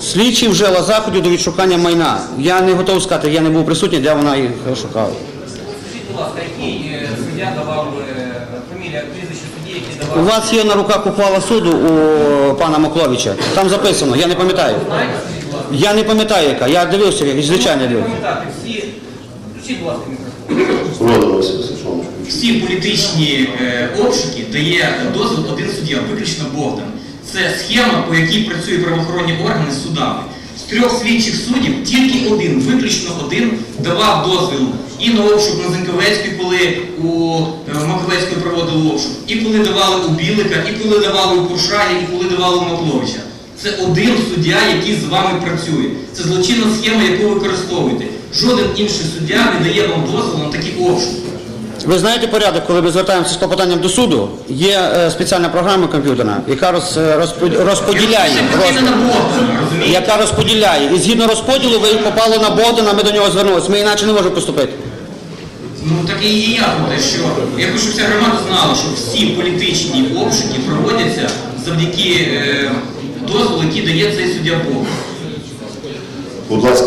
Слідчий вжила заходів до відшукання майна. Я не готовий сказати, я не був присутній, де вона їх шукала. Скажіть, будь ласка, який е, суддя давав е, фамілія, прізвище судді, який У вас є на руках ухвала суду у пана Макловича. Там записано, я не пам'ятаю. Знаєте, скажіть, будь ласка, Я не пам'ятаю яка, я дивився, як звичайно дивився. пам'ятати всі, включіть, будь ласка, мікрофон. Володимир Васильович, що вам? Всі політичні е, обшуки дає дозвіл один суддя, виключно Богдан. Це схема, по якій працюють правоохоронні органи з судами. З трьох слідчих суддів тільки один, виключно один, давав дозвіл і на обшук на Зеньковецькій, коли у е, Маковецької проводили обшук, і коли давали у Білика, і коли давали у Куршая, і коли давали у Макловича. Це один суддя, який з вами працює. Це злочинна схема, яку ви використовуєте. Жоден інший суддя не дає вам дозволу на такі обшуки. Ви знаєте порядок, коли ми звертаємося з клопотанням до суду, є е, спеціальна програма комп'ютерна, яка роз, е, розпо- розподіляє. Це постійно на роз- Богдана, розумієте? яка розподіляє. І згідно розподілу ви попали на Богдана, ми до нього звернулися. Ми інакше не можемо поступити. Ну так і я про те, що я хочу, щоб вся громада знала, що всі політичні обшуки проводяться завдяки е, дозволу, який дає цей суддя Бог. Будь ласка.